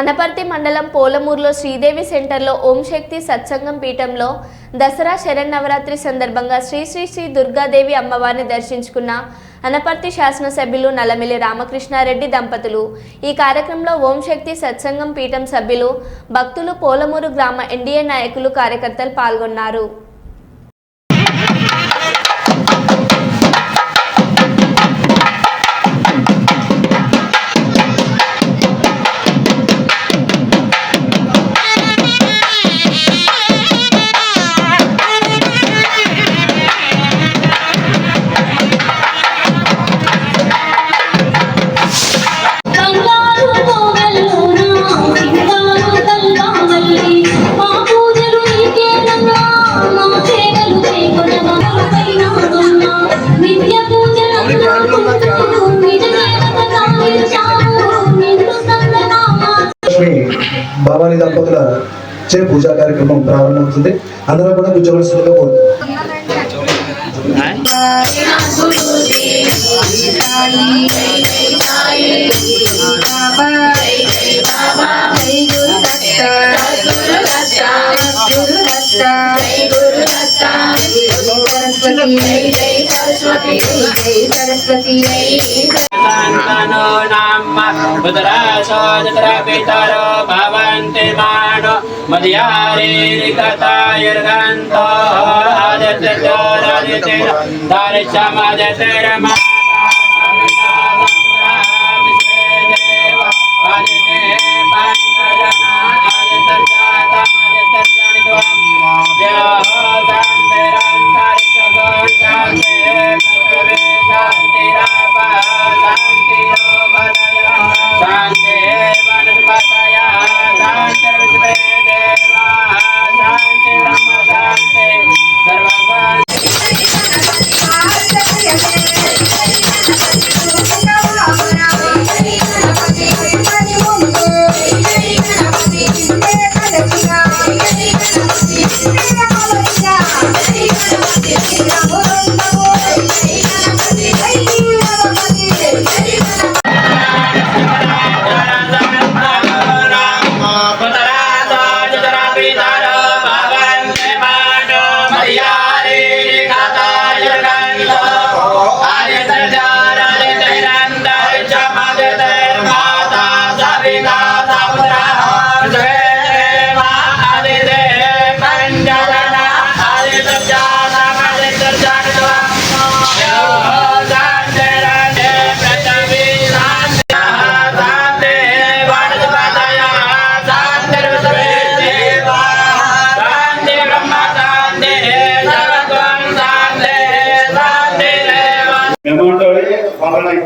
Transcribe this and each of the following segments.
అనపర్తి మండలం పోలమూరులో శ్రీదేవి సెంటర్లో ఓం శక్తి సత్సంగం పీఠంలో దసరా శరన్నవరాత్రి సందర్భంగా శ్రీ శ్రీ శ్రీ దుర్గాదేవి అమ్మవారిని దర్శించుకున్న అనపర్తి శాసనసభ్యులు నలమిలి రామకృష్ణారెడ్డి దంపతులు. ఈ కార్యక్రమంలో ఓం శక్తి సత్సంగం పీఠం సభ్యులు భక్తులు పోలమూరు గ్రామ ఎన్డీఏ నాయకులు కార్యకర్తలు పాల్గొన్నారు. లక్ష్మి భవానీ దంపతుల చే పూజా కార్యక్రమం ప్రారంభమవుతుంది. అందరూ కూడా కూర్చోవలసిందిగా కోరుతున్నాం సంతనో నామ ఉదరాసో జత్ర పితరో భవంతి మానో మధ్యారీరికతాయుర్గంతో ఆదిత్యోరాదిత్య దారిశమదితిరమ శాంతి Hallelujah. అమౌంట్ వాళ్ళని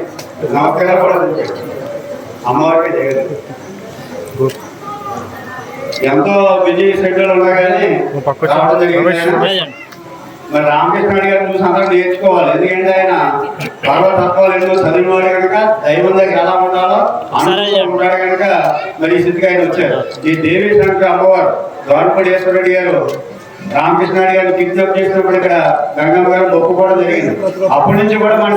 కూడా చెప్పారు. అమ్మవారికి చేయదు ఎంతో బిజీ షెడ్యూల్ ఉన్నా కానీ. మరి రామకృష్ణ గారు చూసి అందరూ నేర్చుకోవాలి. ఎందుకంటే ఆయన పర్వతత్వాలు ఎన్నో చదివినవాడు కనుక దైవం దగ్గర ఎలా ఉండాలో అనుభవం ఉంటాడు కనుక మరి ఈ స్థితికి ఆయన వచ్చారు ఈ దేవి శంకర అమ్మవారు ద్వారపడేశ్వర రెడ్డి గారు రామకృష్ణ గారిని కిడ్నాప్ చేసినప్పుడు ఇక్కడ గంగమ్మ గారు ఒప్పుకోవడం జరిగింది. అప్పటి నుంచి కూడా మన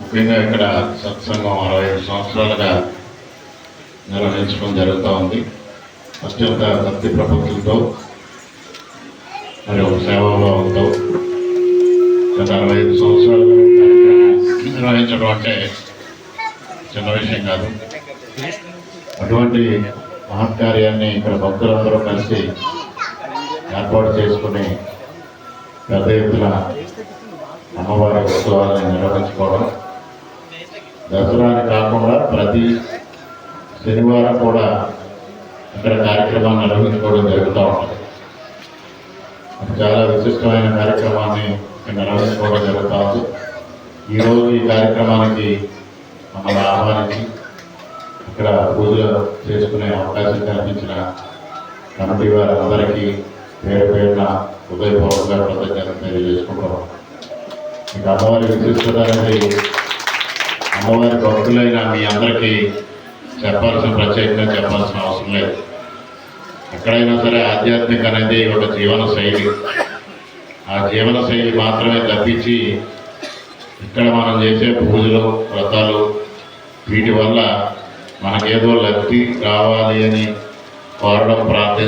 ముఖ్యంగా ఇక్కడ సత్సంగం అరవై ఐదు సంవత్సరాలుగా నిర్వహించడం జరుగుతూ ఉంది. అత్యంత భక్తి ప్రపంచంతో మరి ఒక సేవలో ఉంటూ గత అరవై ఐదు సంవత్సరాలు నిర్వహించడం అంటే చిన్న విషయం కాదు. అటువంటి మహత్కార్యాన్ని ఇక్కడ భక్తులందరూ కలిసి ఏర్పాటు చేసుకుని పెద్ద ఎత్తున అమ్మవారి ఉత్సవాలను నిర్వహించుకోవడం. దసరాని కాకుండా ప్రతి శనివారం కూడా ఇక్కడ కార్యక్రమాన్ని నిర్వహించుకోవడం జరుగుతూ ఉంటుంది చాలా విశిష్టమైన కార్యక్రమాన్ని ఇక్కడ నిర్వహించుకోవడం జరుగుతూ ఉంది. ఈరోజు ఈ కార్యక్రమానికి మమ్మల్ని ఆహ్వానించి ఇక్కడ పూజలు చేసుకునే అవకాశం కల్పించిన కమిటీ వారందరికీ పేరు పేరున హృదయపూర్వకంగా కృతజ్ఞతలు తెలియజేసుకుంటున్నాం ఇక అమ్మవారి విశిష్టత అనేది అమ్మవారి భక్తులైన మీ అందరికీ చెప్పాల్సిన ప్రత్యేకంగా చెప్పాల్సిన అవసరం లేదు. ఎక్కడైనా సరే ఆధ్యాత్మిక అనేది ఒక జీవన శైలి. ఆ జీవన శైలి మాత్రమే తప్పించి ఇక్కడ మనం చేసే పూజలు వ్రతాలు వీటి వల్ల మనకేదో లబ్ధి కావాలి అని కోరడం ప్రార్థన